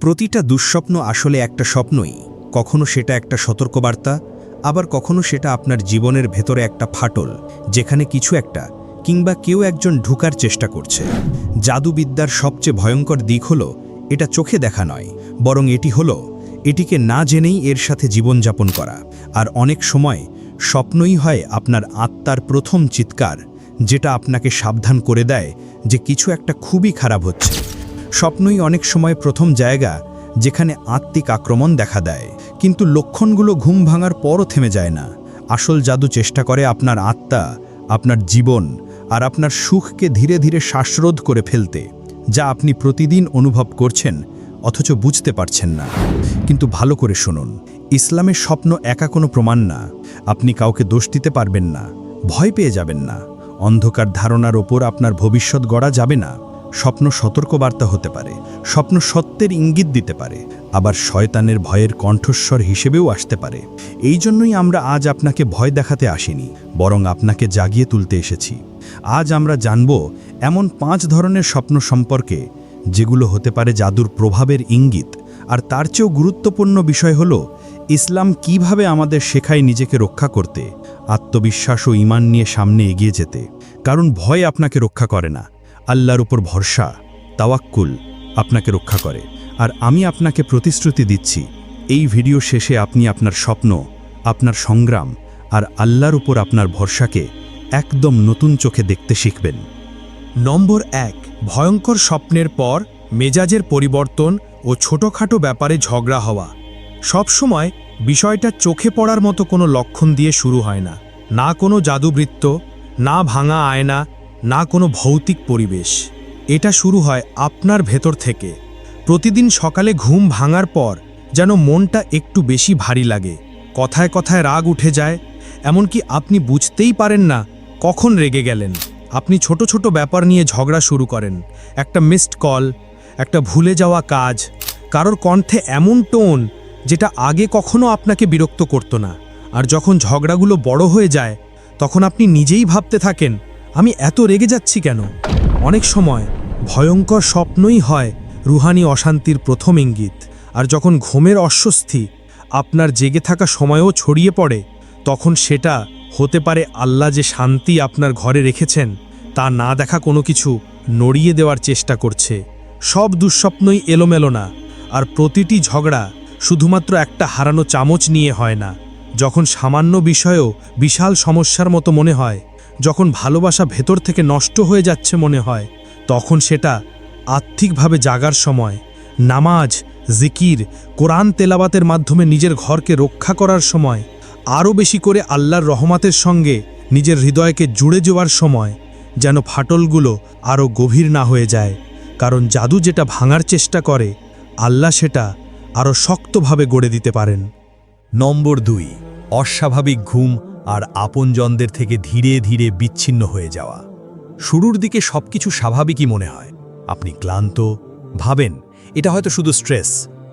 প্রতিটা দুঃস্বপ্ন আসলে একটা স্বপ্নই। কখনো সেটা একটা সতর্কবার্তা, আবার কখনো সেটা আপনার জীবনের ভেতরে একটা ফাটল, যেখানে কিছু একটা কিংবা কেউ একজন ঢুকার চেষ্টা করছে। জাদুবিদ্যার সবচেয়ে ভয়ঙ্কর দিক হলো, এটা চোখে দেখা নয়, বরং এটি হলো, এটিকে না জেনেই এর সাথে জীবনযাপন করা। আর অনেক সময় স্বপ্নই হয় আপনার আত্মার প্রথম চিৎকার, যেটা আপনাকে সাবধান করে দেয় যে কিছু একটা খুবই খারাপ হচ্ছে। স্বপ্নই অনেক সময় প্রথম জায়গা যেখানে আত্মিক আক্রমণ দেখা দেয়। কিন্তু লক্ষণগুলো ঘুম ভাঙার পরও থেমে যায় না। আসল জাদু চেষ্টা করে আপনার আত্মা, আপনার জীবন আর আপনার সুখকে ধীরে ধীরে শ্বাসরোধ করে ফেলতে, যা আপনি প্রতিদিন অনুভব করছেন, অথচ বুঝতে পারছেন না। কিন্তু ভালো করে শুনুন। ইসলামের স্বপ্ন একা কোনো প্রমাণ না। আপনি কাউকে দোষ দিতে পারবেন না, ভয় পেয়ে যাবেন না। অন্ধকার ধারণার ওপর আপনার ভবিষ্যৎ গড়া যাবে না। স্বপ্ন সতর্কবার্তা হতে পারে, স্বপ্ন সত্যের ইঙ্গিত দিতে পারে, আবার শয়তানের ভয়ের কণ্ঠস্বর হিসেবেও আসতে পারে। এই জন্যই আমরা আজ আপনাকে ভয় দেখাতে আসিনি, বরং আপনাকে জাগিয়ে তুলতে এসেছি। আজ আমরা জানব এমন পাঁচ ধরনের স্বপ্ন সম্পর্কে, যেগুলো হতে পারে জাদুর প্রভাবের ইঙ্গিত। আর তার চেয়েও গুরুত্বপূর্ণ বিষয় হল, ইসলাম কীভাবে আমাদের শেখায় নিজেকে রক্ষা করতে, আত্মবিশ্বাস ও ইমান নিয়ে সামনে এগিয়ে যেতে। কারণ ভয় আপনাকে রক্ষা করে না। আল্লাহর উপর ভরসা, তাওয়াক্কুল আপনাকে রক্ষা করে। আর আমি আপনাকে প্রতিশ্রুতি দিচ্ছি, এই ভিডিও শেষে আপনি আপনার স্বপ্ন, আপনার সংগ্রাম আর আল্লাহর উপর আপনার ভরসাকে একদম নতুন চোখে দেখতে শিখবেন। নম্বর এক, ভয়ঙ্কর স্বপ্নের পর মেজাজের পরিবর্তন ও ছোটখাটো ব্যাপারে ঝগড়া হওয়া। সবসময় বিষয়টা চোখে পড়ার মতো কোনো লক্ষণ দিয়ে শুরু হয় না। না কোনো জাদুবৃত্ত, না ভাঙা আয়না না কোনো ভৌতিক পরিবেশ। এটা শুরু হয় আপনার ভেতর থেকে। প্রতিদিন সকালে ঘুম ভাঙার পর যেন মনটা একটু বেশি ভারী লাগে। কথায় কথায় রাগ উঠে যায়, এমনকি আপনি বুঝতেই পারেন না কখন রেগে গেলেন। আপনি ছোট ছোট ব্যাপার নিয়ে ঝগড়া শুরু করেন, একটা মিসড কল একটা ভুলে যাওয়া কাজ। কারোর কণ্ঠে এমন টোন যেটা আগে কখনো আপনাকে বিরক্ত করতো না। আর যখন ঝগড়াগুলো বড় হয়ে যায়, তখন আপনি নিজেই ভাবতে থাকেন আমি এত রেগে যাচ্ছি কেন? অনেক সময় ভয়ঙ্কর স্বপ্নই হয় রুহানি অশান্তির প্রথম ইঙ্গিত, আর যখন ঘুমের অস্বস্তি আপনার জেগে থাকা সময়ও ছড়িয়ে পড়ে, তখন সেটা হতে পারে আল্লাহ যে শান্তি আপনার ঘরে রেখেছেন, তা না দেখা কোনো কিছু নড়িয়ে দেওয়ার চেষ্টা করছে। সব দুঃস্বপ্নই এলোমেলো না, আর প্রতিটি ঝগড়া শুধুমাত্র একটা হারানো চামচ নিয়ে হয় না, যখন সামান্য বিষয়েও বিশাল সমস্যার মতো মনে হয়। যখন ভালোবাসা ভেতর থেকে নষ্ট হয়ে যাচ্ছে মনে হয়, তখন সেটা আর্থিকভাবে জাগার সময়, নামাজ, জিকির, কোরআন তেলাবাতের মাধ্যমে নিজের ঘরকে রক্ষা করার সময়, আরও বেশি করে আল্লাহর রহমাতের সঙ্গে নিজের হৃদয়কে জুড়ে যাওয়ার সময় যেন ফাটলগুলো আরও গভীর না হয়ে যায়। কারণ জাদু যেটা ভাঙার চেষ্টা করে, আল্লাহ সেটা আরও শক্তভাবে গড়ে দিতে পারেন। নম্বর দুই, অস্বাভাবিক ঘুম আর আপনজনদের থেকে ধীরে ধীরে বিচ্ছিন্ন হয়ে যাওয়া। শুরুর দিকে সবকিছু স্বাভাবিকই মনে হয়। আপনি ক্লান্ত, ভাবেন, এটা হয়তো শুধু স্ট্রেস,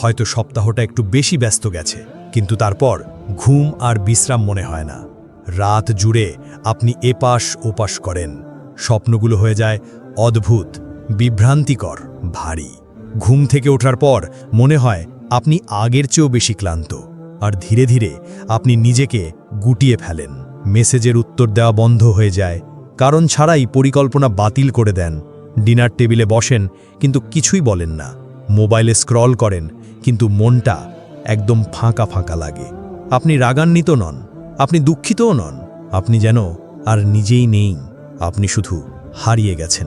হয়তো সপ্তাহটা একটু বেশি ব্যস্ত গেছে, কিন্তু তারপর ঘুম আর বিশ্রাম মনে হয় না। রাত জুড়ে আপনি এপাশ ওপাশ করেন। স্বপ্নগুলো হয়ে যায় অদ্ভুত, বিভ্রান্তিকর, ভারী। ঘুম থেকে ওঠার পর মনে হয় আপনি আগের চেয়েও বেশি ক্লান্ত। আর ধীরে ধীরে আপনি নিজেকে গুটিয়ে ফেলেন। মেসেজের উত্তর দেওয়া বন্ধ হয়ে যায়। কারণ ছাড়াই পরিকল্পনা বাতিল করে দেন। ডিনার টেবিলে বসেন, কিন্তু কিছুই বলেন না। মোবাইলে স্ক্রল করেন, কিন্তু মনটা একদম ফাঁকা ফাঁকা লাগে। আপনি রাগান্বিত নন, আপনি দুঃখিতও নন। আপনি যেন আর নিজেই নেই, আপনি শুধু হারিয়ে গেছেন।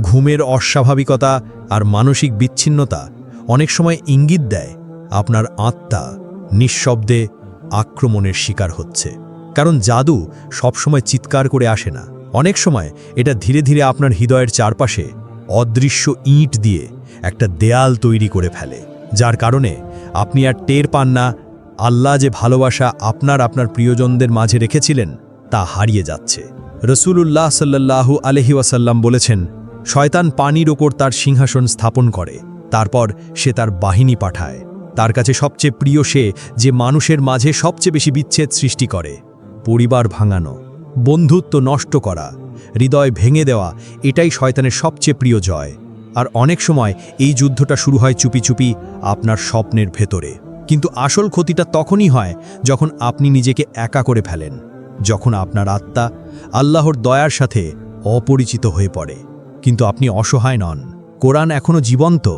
ঘুমের অস্বাভাবিকতা আর মানসিক বিচ্ছিন্নতা অনেক সময় ইঙ্গিত দেয় আপনার আত্মা নিঃশব্দে আক্রমণের শিকার হচ্ছে। কারণ জাদু সবসময় চিৎকার করে আসে না। অনেক সময় এটা ধীরে ধীরে আপনার হৃদয়ের চারপাশে অদৃশ্য ইঁট দিয়ে একটা দেয়াল তৈরি করে ফেলে। যার কারণে আপনি আর টের পান না, আল্লাহ যে ভালোবাসা আপনার আপনার প্রিয়জনদের মাঝে রেখেছিলেন, তা হারিয়ে যাচ্ছে। রসুলুল্লাহ সাল্লাল্লাহু আলহি ওয়াসাল্লাম বলেছেন, শয়তান পানির ওপর তার সিংহাসন স্থাপন করে, তারপর সে তার বাহিনী পাঠায়। তার কাছে সবচেয়ে প্রিয় সে যে মানুষের মাঝে সবচেয়ে বেশি বিচ্ছেদ সৃষ্টি করে, পরিবার ভাঙানো, বন্ধুত্ব নষ্ট করা, হৃদয় ভেঙে দেওয়া, এটাই শয়তানের সবচেয়ে প্রিয় জয়। আর অনেক সময় এই যুদ্ধটা শুরু হয় চুপি চুপি আপনার স্বপ্নের ভেতরে। কিন্তু আসল ক্ষতিটা তখনই হয় যখন আপনি নিজেকে একা করে ফেলেন, যখন আপনার আত্মা আল্লাহর দয়ার সাথে অপরিচিত হয়ে পড়ে। কিন্তু আপনি অসহায় নন। কোরআন এখনও জীবন্ত।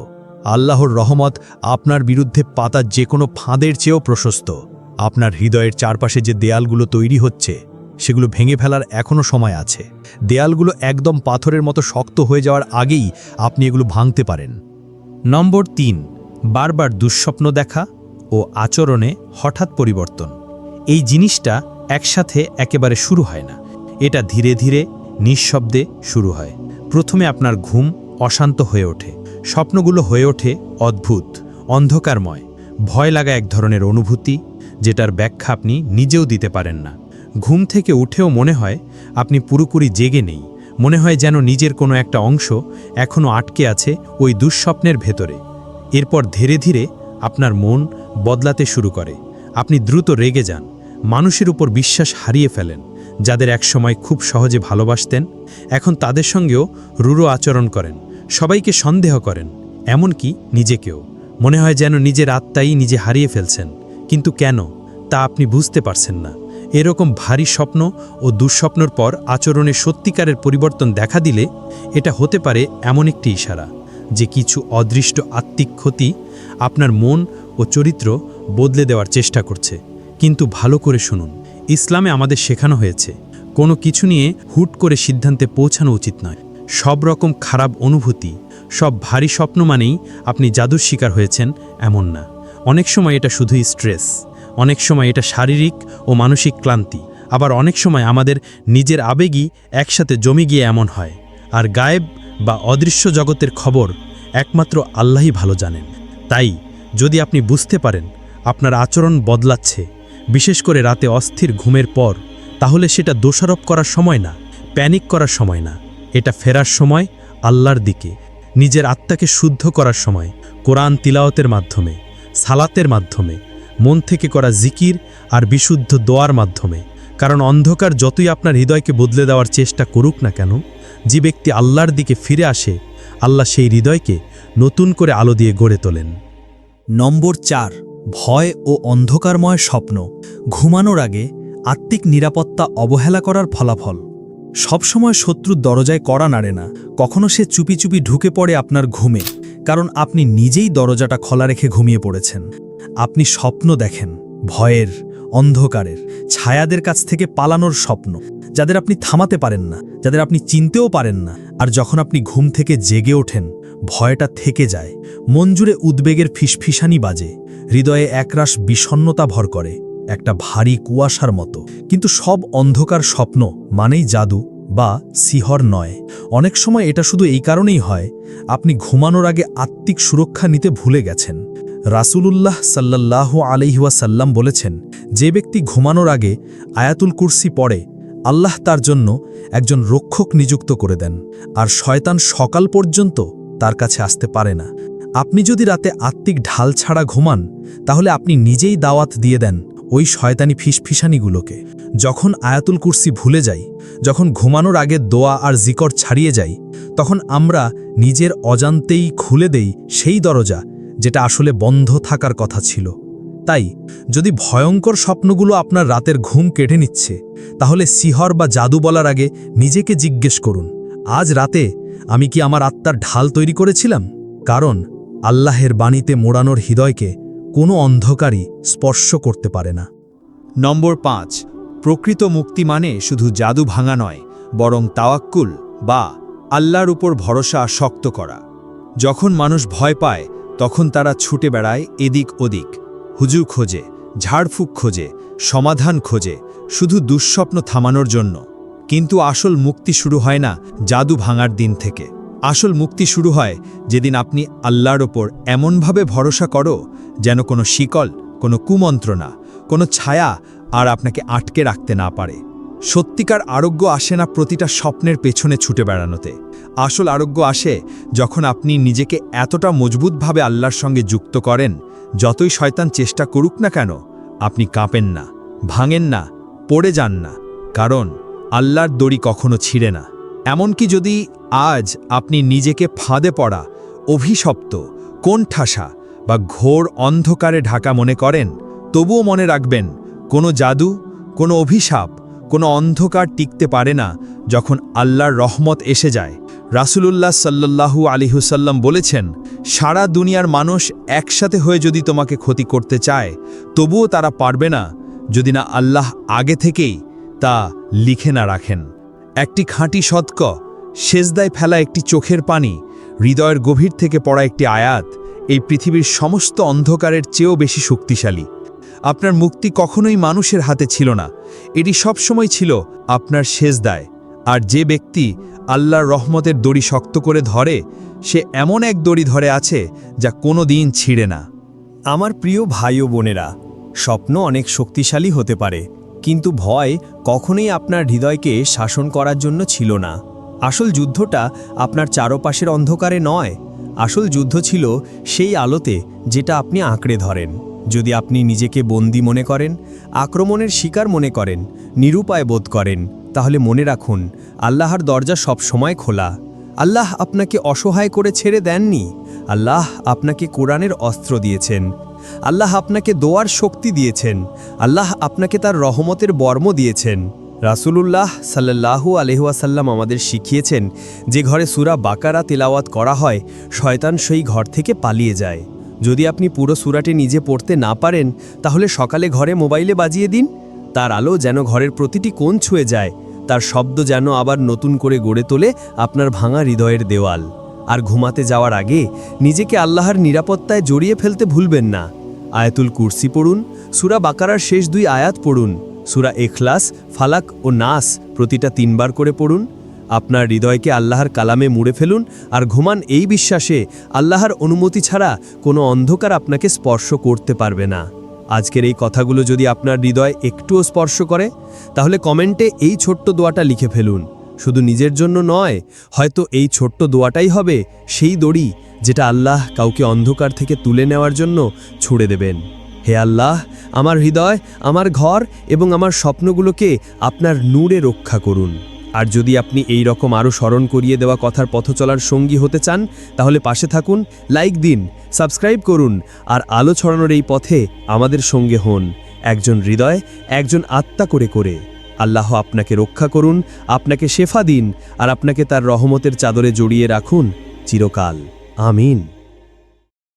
আল্লাহর রহমত আপনার বিরুদ্ধে পাতা যে কোনো ফাঁদের চেয়েও প্রশস্ত। আপনার হৃদয়ের চারপাশে যে দেয়ালগুলো তৈরি হচ্ছে, সেগুলো ভেঙে ফেলার এখনও সময় আছে। দেয়ালগুলো একদম পাথরের মতো শক্ত হয়ে যাওয়ার আগেই আপনি এগুলো ভাঙতে পারেন। নম্বর তিন, বারবার দুঃস্বপ্ন দেখা ও আচরণে হঠাৎ পরিবর্তন। এই জিনিসটা একসাথে একেবারে শুরু হয় না। এটা ধীরে ধীরে নিঃশব্দে শুরু হয়। প্রথমে আপনার ঘুম অশান্ত হয়ে ওঠে। স্বপ্নগুলো হয়ে ওঠে অদ্ভুত, অন্ধকারময়, ভয় লাগা এক ধরনের অনুভূতি, যেটার ব্যাখ্যা আপনি নিজেও দিতে পারেন না। ঘুম থেকে উঠেও মনে হয় আপনি পুরোপুরি জেগে নেই, মনে হয় যেন নিজের কোনো একটা অংশ এখনও আটকে আছে ওই দুঃস্বপ্নের ভেতরে। এরপর ধীরে ধীরে আপনার মন বদলাতে শুরু করে। আপনি দ্রুত রেগে যান, মানুষের উপর বিশ্বাস হারিয়ে ফেলেন, যাদের একসময় খুব সহজে ভালোবাসতেন, এখন তাদের সঙ্গেও রুড়ো আচরণ করেন। সবাইকে সন্দেহ করেন, এমনকি নিজেকেও। মনে হয় যেন নিজের আত্মাই নিজে হারিয়ে ফেলছেন। কিন্তু কেন? তা আপনি বুঝতে পারছেন না। এরকম ভারী স্বপ্ন ও দুঃস্বপ্নর পর আচরণে সত্যিকারের পরিবর্তন দেখা দিলে এটা হতে পারে এমন একটি ইশারা, যে কিছু অদৃষ্ট আত্মিক ক্ষতি আপনার মন ও চরিত্র বদলে দেওয়ার চেষ্টা করছে। কিন্তু ভালো করে শুনুন, ইসলামে আমাদের শেখানো হয়েছে, কোনো কিছু নিয়ে হুট করে সিদ্ধান্তে পৌঁছানো উচিত নয়। সব রকম খারাপ অনুভূতি, সব ভারী স্বপ্ন মানেই আপনি জাদুর শিকার হয়েছেন এমন না। অনেক সময় এটা শুধুই স্ট্রেস, অনেক সময় এটা শারীরিক ও মানসিক ক্লান্তি, আবার অনেক সময় আমাদের নিজের আবেগই একসাথে জমে গিয়ে এমন হয়। আর গায়েব বা অদৃশ্য জগতের খবর একমাত্র আল্লাহই ভালো জানেন। তাই যদি আপনি বুঝতে পারেন, আপনার আচরণ বদলাচ্ছে, বিশেষ করে রাতে অস্থির ঘুমের পর, তাহলে সেটা দোষারোপ করার সময় না, প্যানিক করার সময় না। এটা ফেরার সময়, আল্লাহর দিকে, নিজের আত্মাকে শুদ্ধ করার সময়, কোরআন তিলাওতের মাধ্যমে, সালাতের মাধ্যমে, মন থেকে করা জিকির আর বিশুদ্ধ দোয়ার মাধ্যমে। কারণ অন্ধকার যতই আপনার হৃদয়কে বদলে দেওয়ার চেষ্টা করুক না কেন, যে ব্যক্তি আল্লাহর দিকে ফিরে আসে, আল্লাহ সেই হৃদয়কে নতুন করে আলো দিয়ে গড়ে তোলেন। নম্বর চার, ভয় ও অন্ধকারময় স্বপ্ন। ঘুমানোর আগে আত্মিক নিরাপত্তা অবহেলা করার ফলাফল। সবসময় শত্রুর দরজায় কড়া নাড়ে না। কখনো সে চুপি চুপি ঢুকে পড়ে আপনার ঘুমে, কারণ আপনি নিজেই দরজাটা খোলা রেখে ঘুমিয়ে পড়েছেন। আপনি স্বপ্ন দেখেন, ভয়ের, অন্ধকারের, ছায়াদের কাছ থেকে পালানোর স্বপ্ন, যাদের আপনি থামাতে পারেন না, যাদের আপনি চিনতেও পারেন না, আর যখন আপনি ঘুম থেকে জেগে ওঠেন, ভয়টা থেকে যায় জুড়ে উদ্বেগের ফিসফিসানি বাজে, হৃদয়ে একরাশ বিষণ্নতা ভর করে। একটা ভারী কুয়াশার মতো। কিন্তু সব অন্ধকার স্বপ্ন মানেই জাদু বা সিহর নয়। অনেক সময় এটা শুধু এই কারণেই হয়, আপনি ঘুমানোর আগে আত্মিক সুরক্ষা নিতে ভুলে গেছেন। রাসূলুল্লাহ সাল্লাহ আলহিহাসাল্লাম বলেছেন, যে ব্যক্তি ঘুমানোর আগে আয়াতুল কুরসি পড়ে, আল্লাহ তার জন্য একজন রক্ষক নিযুক্ত করে দেন। আর শয়তান সকাল পর্যন্ত তার কাছে আসতে পারে না। আপনি যদি রাতে আত্মিক ঢাল ছাড়া ঘুমান, তাহলে আপনি নিজেই দাওয়াত দিয়ে দেন ওই শয়তানি ফিসফিসানিগুলোকে। যখন আয়াতুল কুরসি ভুলে যাই, যখন ঘুমানোর আগে দোয়া আর জিকর ছাড়িয়ে যাই, তখন আমরা নিজের অজান্তেই খুলে দেই সেই দরজা যেটা আসলে বন্ধ থাকার কথা ছিল। তাই, যদি ভয়ঙ্কর স্বপ্নগুলো আপনার রাতের ঘুম কেটে নিচ্ছে, তাহলে সিহর বা জাদু বলার আগে নিজেকে জিজ্ঞেস করুন, আজ রাতে আমি কি আমার আত্মার ঢাল তৈরি করেছিলাম? কারণ, আল্লাহের বাণীতে মোড়ানোর হৃদয়কে কোনো অন্ধকারই স্পর্শ করতে পারে না। নম্বর পাঁচ, প্রকৃত মুক্তি মানে শুধু জাদু ভাঙা নয়, বরং তাওয়াক্কুল বা আল্লাহর উপর ভরসা শক্ত করা। যখন মানুষ ভয় পায়, তখন তারা ছুটে বেড়ায় এদিক ওদিক। হুজু খোঁজে, ঝাড়ফুঁক খোঁজে, সমাধান খোঁজে, শুধু দুঃস্বপ্ন থামানোর জন্য। কিন্তু আসল মুক্তি শুরু হয় না জাদু ভাঙার দিন থেকে। আসল মুক্তি শুরু হয় যেদিন আপনি আল্লাহর ওপর এমনভাবে ভরসা করো যেন কোনো শিকল, কোনো কুমন্ত্রণা, কোনো ছায়া আর আপনাকে আটকে রাখতে না পারে। সত্যিকার আরোগ্য আসে না প্রতিটা স্বপ্নের পেছনে ছুটে বেড়ানোতে। আসল আরোগ্য আসে যখন আপনি নিজেকে এতটা মজবুতভাবে আল্লাহর সঙ্গে যুক্ত করেন, যতই শয়তান চেষ্টা করুক না কেন, আপনি কাঁপেন না, ভাঙেন না, পড়ে যান না, কারণ আল্লাহর দড়ি কখনো ছিঁড়ে না। এমনকি যদি আজ আপনি নিজেকে ফাঁদে পড়া, অভিশপ্ত, কোণঠাসা বা ঘোর অন্ধকারে ঢাকা মনে করেন, তবুও মনে রাখবেন, কোনো জাদু, কোনো অভিশাপ, কোনো অন্ধকার টিকতে পারে না যখন আল্লাহর রহমত এসে যায়। রাসূলুল্লাহ সাল্লাল্লাহু আলিহুসাল্লাম বলেছেন, সারা দুনিয়ার মানুষ একসাথে হয়ে যদি তোমাকে ক্ষতি করতে চায়, তবুও তারা পারবে না যদি না আল্লাহ আগে থেকেই তা লিখে না রাখেন। একটি খাঁটি সৎক সেজদায় ফেলা একটি চোখের পানি, হৃদয়ের গভীর থেকে পড়া একটি আয়াত এই পৃথিবীর সমস্ত অন্ধকারের চেয়েও বেশি শক্তিশালী। আপনার মুক্তি কখনোই মানুষের হাতে ছিল না। এটি সবসময় ছিল আপনার সেজদায়। আর যে ব্যক্তি আল্লাহর রহমতের দড়ি শক্ত করে ধরে, সে এমন এক দড়ি ধরে আছে যা কোনো দিন ছিঁড়ে না। আমার প্রিয় ভাই ও বোনেরা, স্বপ্ন অনেক শক্তিশালী হতে পারে, কিন্তু ভয় কখনোই আপনার হৃদয়কে শাসন করার জন্য ছিল না। আসল যুদ্ধটা আপনার চারপাশের অন্ধকারে নয় আসল যুদ্ধ ছিল সেই আলোতে যেটা আপনি আঁকড়ে ধরেন। যদি আপনি নিজেকে বন্দি মনে করেন, আক্রমণের শিকার মনে করেন, নিরুপায় বোধ করেন, তাহলে মনে রাখুন, আল্লাহর দরজা সব সময় খোলা। আল্লাহ আপনাকে অসহায় করে ছেড়ে দেননি। আল্লাহ আপনাকে কোরআনের অস্ত্র দিয়েছেন। আল্লাহ আপনাকে দোয়ার শক্তি দিয়েছেন। আল্লাহ আপনাকে তার রহমতের বর্ম দিয়েছেন। রাসূলুল্লাহ সাল্লাল্লাহু আলহাসাল্লাম আমাদের শিখিয়েছেন যে ঘরে সুরা বাকারা তেলাওয়াত করা হয়, শয়তান সেই ঘর থেকে পালিয়ে যায়। যদি আপনি পুরো সুরাটি নিজে পড়তে না পারেন, তাহলে সকালে ঘরে মোবাইলে বাজিয়ে দিন। তার আলো যেন ঘরের প্রতিটি কোণ ছুঁয়ে যায়, তার শব্দ যেন আবার নতুন করে গড়ে তোলে আপনার ভাঙা হৃদয়ের দেওয়াল। আর ঘুমাতে যাওয়ার আগে নিজেকে আল্লাহর নিরাপত্তায় জড়িয়ে ফেলতে ভুলবেন না। আয়াতুল কুরসি পড়ুন, সুরা বাকারার শেষ দুই আয়াত পড়ুন। সুরা এখলাস ফালাক ও নাস প্রতিটা তিনবার করে পড়ুন। আপনার হৃদয়কে আল্লাহর কালামে মুড়ে ফেলুন আর ঘুমান এই বিশ্বাসে আল্লাহর অনুমতি ছাড়া কোনো অন্ধকার আপনাকে স্পর্শ করতে পারবে না। আজকের এই কথাগুলো যদি আপনার হৃদয় একটুও স্পর্শ করে, তাহলে কমেন্টে এই ছোট্ট দোয়াটা লিখে ফেলুন। শুধু নিজের জন্য নয়, হয়তো এই ছোট্ট দোয়াটাই হবে সেই দড়ি যেটা আল্লাহ কাউকে অন্ধকার থেকে তুলে নেওয়ার জন্য ছুড়ে দেবেন। হে আল্লাহ, আমার হৃদয়, আমার ঘর এবং আমার স্বপ্নগুলোকে আপনার নূরে রক্ষা করুন। আর যদি আপনি এই রকম আরও স্মরণ করিয়ে দেওয়া কথার পথ চলার সঙ্গী হতে চান, তাহলে পাশে থাকুন, লাইক দিন, সাবস্ক্রাইব করুন, আর আলো ছড়ানোর এই পথে আমাদের সঙ্গে হন। একজন হৃদয়, একজন আত্মা করে করে। আল্লাহ আপনাকে রক্ষা করুন, আপনাকে শেফা দিন, আর আপনাকে তার রহমতের চাদরে জড়িয়ে রাখুন চিরকাল। আমিন।